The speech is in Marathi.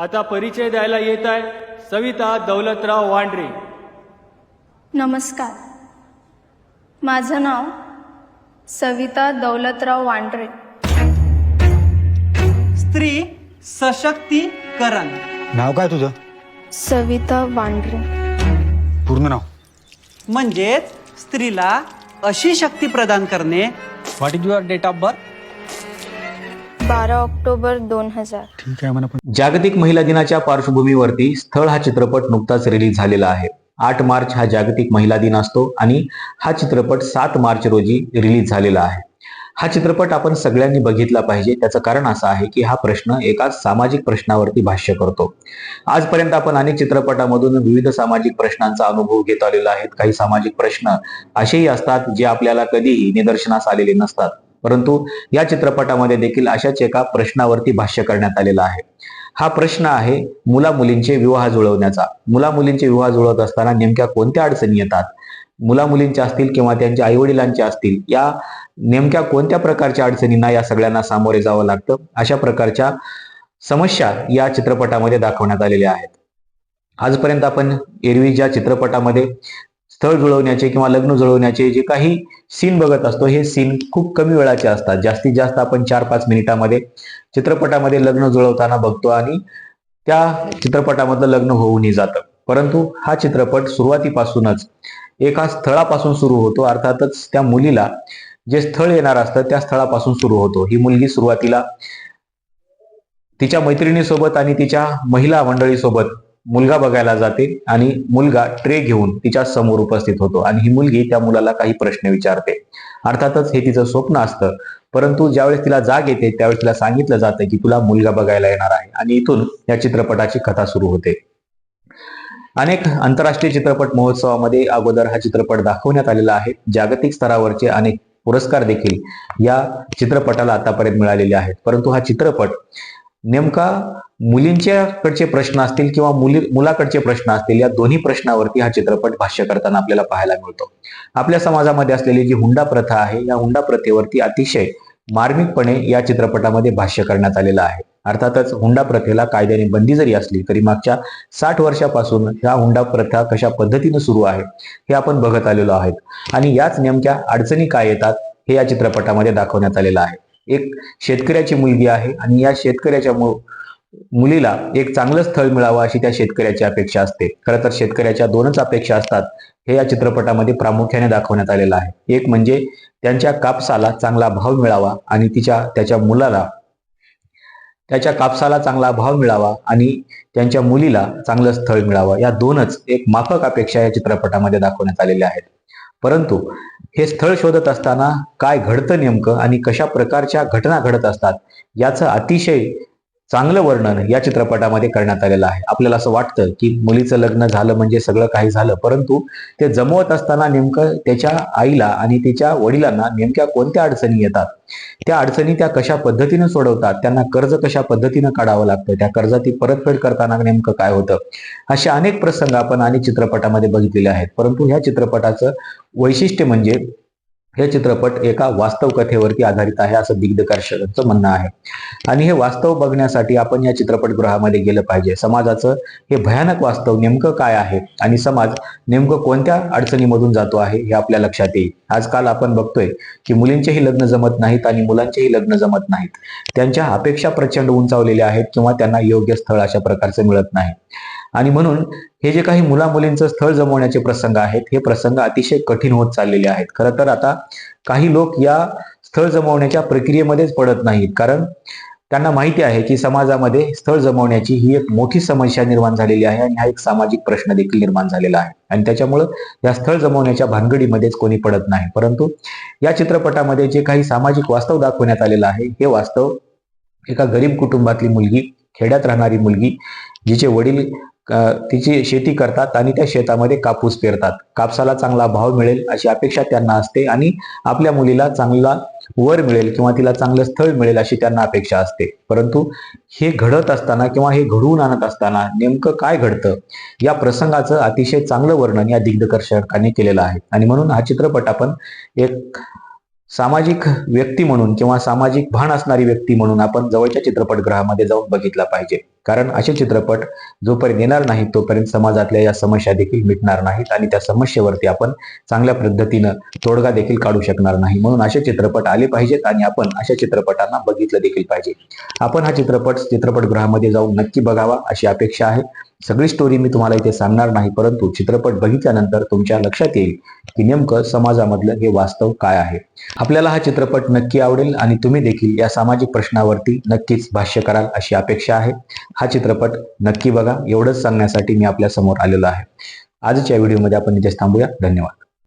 आता परिचय द्यायला येत आहे सविता दौलतराव वांड्रे. नमस्कार. माझं नाव सविता दौलतराव वांड्रे. स्त्री सशक्तीकरण. नाव काय तुझं? सविता वांड्रे. पूर्ण नाव? म्हणजेच स्त्रीला अशी शक्ती प्रदान करणे. What is your date of birth बारा ऑक्टोबर दोन हजार. ठीक आहे पण जागतिक महिला दिनाच्या पार्श्वभूमीवरती स्थळ हा चित्रपट नुकताच रिलीज झालेला आहे. आठ मार्च हा जागतिक महिला दिन असतो आणि हा चित्रपट सात मार्च रोजी रिलीज झालेला आहे. हा चित्रपट आपण सगळ्यांनी बघितला पाहिजे. त्याचं कारण असं आहे की हा प्रश्न एका सामाजिक प्रश्नावरती भाष्य करतो. आजपर्यंत आपण अनेक चित्रपटामधून विविध सामाजिक प्रश्नांचा अनुभव घेत आलेलो आहे काही सामाजिक प्रश्न असेही असतात जे आपल्याला कधीही निदर्शनास आलेले नसतात. परंतु या चित्रपटामध्ये देखील अशाच एका प्रश्नावरती भाष्य करण्यात आलेलं आहे. हा प्रश्न आहे मुला मुलींचे विवाह जुळवण्याचा. मुला मुलींचे विवाह जुळवत असताना नेमक्या कोणत्या अडचणी येतात? मुला मुलींच्या असतील किंवा त्यांच्या आईवडिलांच्या असतील या नेमक्या कोणत्या प्रकारच्या अडचणींना या सगळ्यांना सामोरे जावं लागतं? अशा प्रकारच्या समस्या या चित्रपटामध्ये दाखवण्यात आलेल्या आहेत. आजपर्यंत आपण एरवी ज्या चित्रपटामध्ये स्थळ जुळवण्याचे किंवा लग्न जुळवण्याचे जे काही सीन बघत असतो हे सीन खूप कमी वेळाचे असतात. जास्तीत जास्त आपण चार पाच मिनिटामध्ये चित्रपटामध्ये लग्न जुळवताना बघतो आणि त्या चित्रपटामधलं लग्न होऊनही जातं. परंतु हा चित्रपट सुरुवातीपासूनच एका स्थळापासून सुरू होतो. अर्थातच त्या मुलीला जे स्थळ येणार असतं त्या स्थळापासून सुरू होतो. ही मुलगी सुरुवातीला तिच्या मैत्रिणीसोबत आणि तिच्या महिला मंडळीसोबत मुलगा बघायला जाते आणि मुलगा ट्रे घेऊन तिच्या समोर उपस्थित होतो. आणि ही मुलगी त्या मुलाला काही प्रश्न विचारते. अर्थातच हे तिचं स्वप्न असतं. परंतु ज्यावेळेस तिला जाग येते त्यावेळेस तिला सांगितलं जातं की तुला मुलगा बघायला येणार आहे. आणि इथून या चित्रपटाची कथा सुरू होते. अनेक आंतरराष्ट्रीय चित्रपट महोत्सवामध्ये अगोदर हा चित्रपट दाखवण्यात आलेला आहे. जागतिक स्तरावरचे अनेक पुरस्कार देखील या चित्रपटाला आतापर्यंत मिळालेले आहेत. परंतु हा चित्रपट नेमका मुलींच्याकडचे प्रश्न असतील किंवा मुली मुलाकडचे प्रश्न असतील या दोन्ही प्रश्नावरती हा चित्रपट भाष्य करताना आपल्याला पाहायला मिळतो. आपल्या समाजामध्ये असलेली जी हुंडा प्रथा आहे या हुंडा प्रथेवरती अतिशय मार्मिकपणे या चित्रपटामध्ये भाष्य करण्यात आलेलं आहे. अर्थातच हुंडा प्रथेला कायद्याने बंदी जरी असली तरी मागच्या साठ वर्षापासून ह्या हुंडा प्रथा कशा पद्धतीने सुरू आहे हे आपण बघत आलेलो आहोत. आणि याच नेमक्या अडचणी काय येतात हे या चित्रपटामध्ये दाखवण्यात आलेलं आहे. एक शेतकऱ्याची मुलगी आहे आणि या शेतकऱ्याच्या मुलीला एक चांगलं स्थळ मिळावं अशी त्या शेतकऱ्याची अपेक्षा असते. खरं तर शेतकऱ्याच्या दोनच अपेक्षा असतात हे या चित्रपटामध्ये प्रामुख्याने दाखवण्यात आलेलं आहे. एक म्हणजे त्यांच्या कापसाला चांगला भाव मिळावा आणि तिच्या त्याच्या मुलाला त्याच्या कापसाला चांगला भाव मिळावा आणि त्यांच्या मुलीला चांगलं स्थळ मिळावं. या दोनच एक माफक अपेक्षा या चित्रपटामध्ये दाखवण्यात आलेल्या आहेत. परंतु हे स्थळ शोधत असताना काय घडतं नेमकं आणि कशा प्रकारच्या घटना घडत असतात याचं अतिशय चांगलं वर्णन या चित्रपटामध्ये करण्यात आलेलं आहे. आपल्याला असं वाटतं की मुलीचं लग्न झालं म्हणजे सगळं काही झालं परंतु ते जमवत असताना नेमकं त्याच्या आईला आणि तिच्या वडिलांना नेमक्या कोणत्या अडचणी येतात? त्या अडचणी त्या कशा पद्धतीनं सोडवतात? त्यांना कर्ज कशा पद्धतीनं काढावं लागतं? त्या कर्जाची परतफेड करताना नेमकं काय होतं? असे अनेक प्रसंग आपण अनेक चित्रपटामध्ये बघितलेले आहेत. परंतु ह्या चित्रपटाचं वैशिष्ट्य म्हणजे हे चित्रपट एका वास्तव कथेवरती आधारित आहे असं दिग्दर्शकांचं म्हणणं आहे. आणि हे वास्तव बघण्यासाठी आपण या चित्रपटगृहामध्ये गेलं पाहिजे. समाजाचं हे भयानक वास्तव नेमकं काय आहे? आणि समाज नेमकं कोणत्या अडचणीमधून जातो आहे हे आपल्या लक्षात येईल. आजकाल आपण बघतोय की मुलींचेही लग्न जमत नाहीत आणि मुलांचेही लग्न जमत नाहीत. त्यांच्या अपेक्षा प्रचंड उंचावलेल्या आहेत किंवा त्यांना योग्य स्थळ अशा प्रकारचं मिळत नाही. आणि म्हणून हे जे काही मुला मुलींचं स्थळ जमवण्याचे प्रसंग आहेत हे प्रसंग अतिशय कठीण होत चाललेले आहेत. खरं तर आता काही लोक या स्थळ जमवण्याच्या प्रक्रियेमध्येच पडत नाहीत. कारण त्यांना माहिती आहे की समाजामध्ये स्थळ जमवण्याची ही एक मोठी समस्या निर्माण झालेली आहे आणि हा एक सामाजिक प्रश्न देखील निर्माण झालेला आहे. आणि त्याच्यामुळं या स्थळ जमवण्याच्या भानगडीमध्येच कोणी पडत नाही. परंतु या चित्रपटामध्ये जे काही सामाजिक वास्तव दाखवण्यात आलेलं आहे हे वास्तव एका गरीब कुटुंबातली मुलगी खेड्यात राहणारी मुलगी जिचे वडील तिची शेती करतात आणि त्या शेतामध्ये कापूस पेरतात. कापसाला चांगला भाव मिळेल अशी अपेक्षा त्यांना असते आणि आपल्या मुलीला चांगला वर मिळेल किंवा तिला चांगलं स्थळ मिळेल अशी त्यांना अपेक्षा असते. परंतु हे घडत असताना किंवा हे घडवून आणत असताना नेमकं काय घडतं? या प्रसंगाचं अतिशय चांगलं वर्णन या दिग्दर्शकाने केलेलं आहे. आणि म्हणून हा चित्रपट आपण एक सामाजिक व्यक्ती म्हणून किंवा सामाजिक भान असणारी व्यक्ती म्हणून आपण जवळच्या चित्रपटगृहामध्ये जाऊन बघितला पाहिजे. कारण असे चित्रपट जोपर्यंत येणार नाहीत तोपर्यंत समाजातल्या या समस्या देखील मिटणार नाहीत आणि त्या समस्येवरती आपण चांगल्या पद्धतीनं तोडगा देखील काढू शकणार नाही. म्हणून असे चित्रपट आले पाहिजेत आणि आपण अशा चित्रपटांना बघितलं देखील पाहिजे. आपण हा चित्रपट चित्रपटगृहामध्ये जाऊन नक्की बघावा अशी अपेक्षा आहे. सगळी स्टोरी मी तुम्हाला इथे सांगणार नाही परंतु चित्रपट बघितल्यानंतर तुमच्या लक्षात येईल की नेमकं समाजामधलं हे वास्तव काय आहे. आपल्याला हा चित्रपट नक्की आवडेल आणि तुम्ही देखील या सामाजिक प्रश्नावरती नक्कीच भाष्य कराल अशी अपेक्षा आहे. हा चित्रपट नक्की बघा एवढंच सांगण्यासाठी मी आपल्यासमोर आलेलो आहे. आजच्या व्हिडिओमध्ये आपण इथेच थांबूया. धन्यवाद.